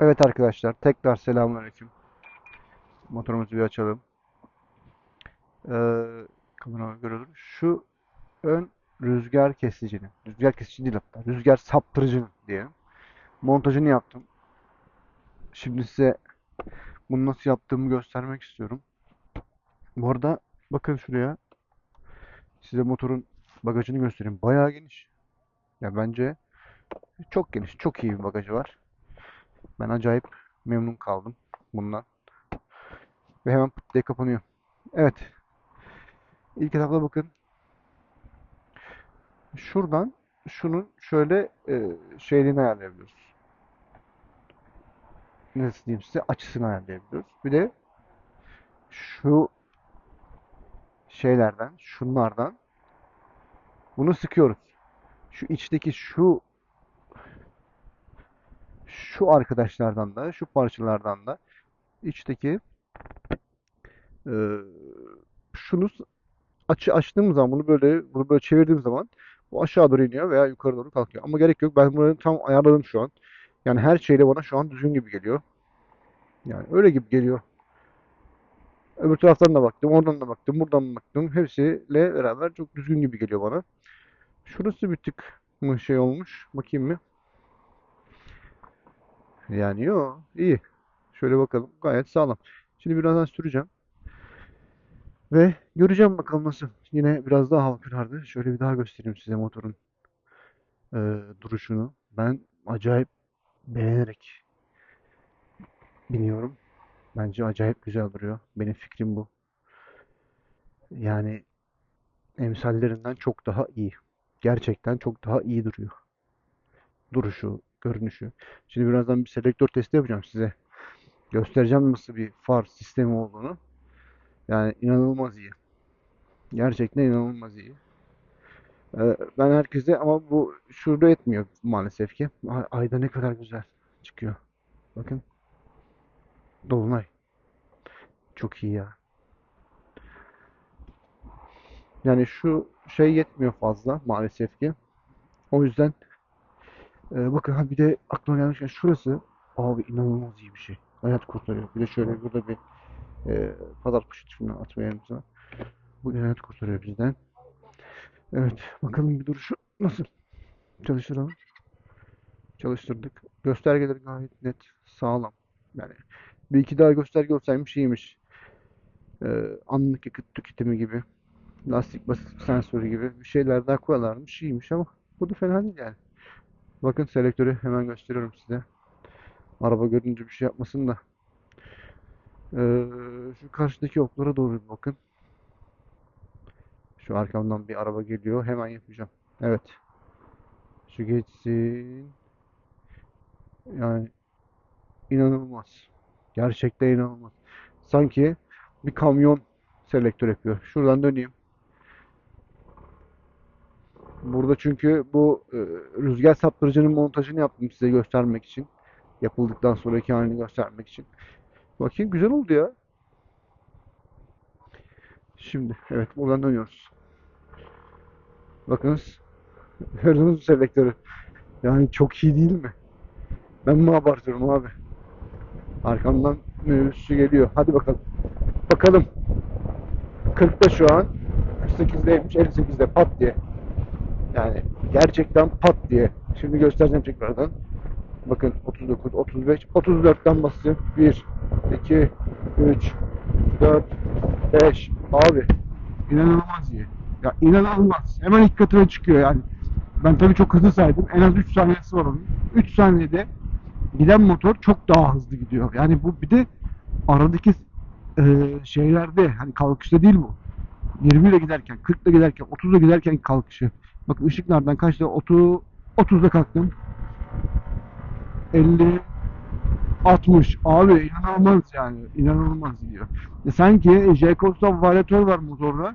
Evet arkadaşlar tekrar selamünaleyküm. Motorumuzu bir açalım. Ee, kamera görülür. Şu ön rüzgar kesicinin, rüzgar kesici değil hatta, rüzgar saptırıcının diyelim. Montajını yaptım. Şimdi size bunu nasıl yaptığımı göstermek istiyorum. Bu arada bakın şuraya. Size motorun bagajını göstereyim. Bayağı geniş. Ya bence çok geniş, çok iyi bir bagajı var. Ben acayip memnun kaldım bundan. Ve hemen pıt diye kapanıyor. Evet. İlk etapta bakın. Şuradan şunun şöyle e, şeyliğini ayarlayabiliyoruz. Nasıl diyeyim size? Açısını ayarlayabiliyoruz. Bir de şu şeylerden, şunlardan bunu sıkıyoruz. Şu içteki şu şu arkadaşlardan da, şu parçalardan da içteki e, şunu açı açtığım zaman bunu böyle bunu böyle çevirdiğim zaman bu aşağı doğru iniyor veya yukarı doğru kalkıyor. Ama gerek yok. Ben bunu tam ayarladım şu an. Yani her şeyle bana şu an düzgün gibi geliyor. Yani öyle gibi geliyor. Öbür taraftan da baktım, oradan da baktım, buradan da baktım. Hepsiyle beraber çok düzgün gibi geliyor bana. Şurası bir tık mı şey olmuş? Bakayım mı? Yani yo iyi. Şöyle bakalım. Gayet sağlam. Şimdi birazdan süreceğim. Ve göreceğim bakalım nasıl. Yine biraz daha hava karardı. Şöyle bir daha göstereyim size motorun e, duruşunu. Ben acayip beğenerek biniyorum. Bence acayip güzel duruyor. Benim fikrim bu. Yani emsallerinden çok daha iyi. Gerçekten çok daha iyi duruyor. Duruşu, görünüşü. Şimdi birazdan bir selektör testi yapacağım size. Göstereceğim nasıl bir far sistemi olduğunu. Yani inanılmaz iyi. Gerçekten inanılmaz iyi. Ee, ben herkese ama bu şurada etmiyor maalesef ki. Ay- Ayda ne kadar güzel çıkıyor. Bakın. Dolunay. Çok iyi ya. Yani şu şey yetmiyor fazla maalesef ki. O yüzden e, bakın ha bir de aklıma gelmişken şurası abi inanılmaz iyi bir şey. Hayat kurtarıyor. Bir de şöyle burada bir e, pazar kuşu çiftliğine atmayalım sana. Bu hayat kurtarıyor bizden. Evet. Bakalım bir duruşu nasıl? Çalıştıralım. Çalıştırdık. Göstergeleri gayet net. Sağlam. Yani bir iki daha gösterge olsaymış iyiymiş. Ee, anlık yakıt tüketimi gibi. Lastik basınç sensörü gibi bir şeyler daha koyarlarmış. iyiymiş ama bu da fena değil yani. Bakın selektörü hemen gösteriyorum size. Araba görünce bir şey yapmasın da. Ee, şu karşıdaki oklara doğru bakın. Şu arkamdan bir araba geliyor. Hemen yapacağım. Evet. Şu geçsin. Yani inanılmaz. Gerçekten inanılmaz. Sanki bir kamyon selektör yapıyor. Şuradan döneyim. Burada çünkü bu e, rüzgar saptırıcının montajını yaptım size göstermek için. Yapıldıktan sonraki halini göstermek için. Bakayım güzel oldu ya. Şimdi evet buradan dönüyoruz. Bakınız. Gördünüz mü selektörü? Yani çok iyi değil mi? Ben mi abartıyorum abi? Arkamdan minibüsçü geliyor. Hadi bakalım. Bakalım. 40'ta şu an. 48'deymiş 58'de pat diye. Yani gerçekten pat diye. Şimdi göstereceğim tekrardan. Bakın 39, 35, 34'ten basacağım. 1, 2, 3, 4, 5. Abi inanılmaz iyi. Ya inanılmaz. Hemen ilk katına çıkıyor yani. Ben tabii çok hızlı saydım. En az 3 saniyesi var onun. 3 saniyede giden motor çok daha hızlı gidiyor. Yani bu bir de aradaki e, şeylerde hani kalkışta değil bu. 20 ile giderken, 40 ile giderken, 30 ile giderken kalkışı. Bak ışıklardan kaçta? 30 30'da kalktım. 50 60 abi inanılmaz yani inanılmaz gidiyor. E sanki J-Costa varyatör var motorda.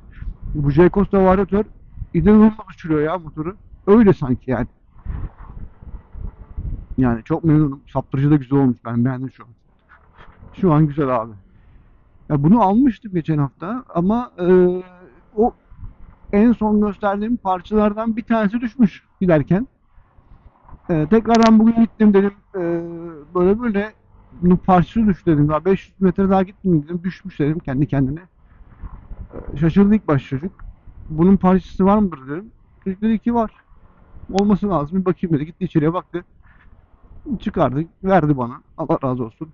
Bu J-Costa varyatör inanılmaz uçuruyor ya motoru. Öyle sanki yani. Yani çok memnunum. Saptırıcı da güzel olmuş. Ben beğendim şu an. Şu an güzel abi. Ya bunu almıştım geçen hafta ama e, o en son gösterdiğim parçalardan bir tanesi düşmüş giderken. E, tekrardan bugün gittim dedim e, böyle böyle bunun parçası düştü dedim. Daha 500 metre daha gitmeyeyim dedim. Düşmüş dedim kendi kendine. Ee, Şaşırdı baş çocuk. Bunun parçası var mıdır dedim. Çocuk dedi ki var. Olması lazım. Bir bakayım dedi. Gitti içeriye baktı. Çıkardı. Verdi bana. Allah razı olsun.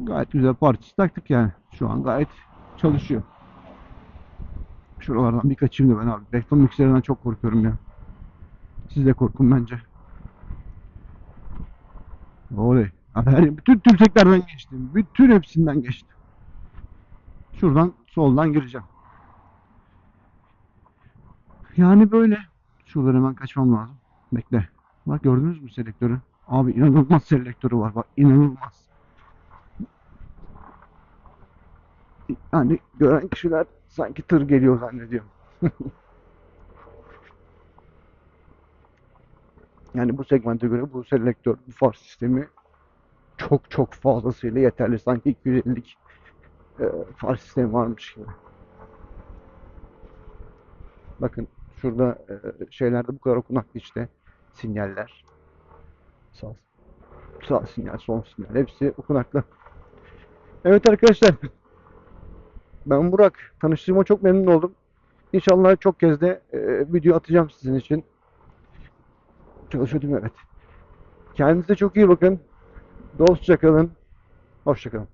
Gayet güzel parçası taktık yani. Şu an gayet çalışıyor. Şuralardan bir kaçayım da ben abi. Reklam mikserlerinden çok korkuyorum ya. Siz de korkun bence. Oley. Her, bütün tümseklerden geçtim. Bütün hepsinden geçtim. Şuradan soldan gireceğim. Yani böyle. Şuradan hemen kaçmam lazım. Bekle. Bak gördünüz mü selektörü? Abi inanılmaz selektörü var. Bak inanılmaz. Yani gören kişiler sanki tır geliyor zannediyor. Yani bu segmente göre bu selektör, bu far sistemi çok çok fazlasıyla yeterli. Sanki 250'lik e, far sistemi varmış gibi. Bakın şurada e, şeylerde bu kadar okunaklı işte sinyaller. Sağ, sağ sinyal, sol sinyal hepsi okunaklı. Evet arkadaşlar. Ben Burak. Tanıştığıma çok memnun oldum. İnşallah çok kez de e, video atacağım sizin için. Çalışıyordum evet. Kendinize çok iyi bakın. Dostça kalın. Hoşça kalın.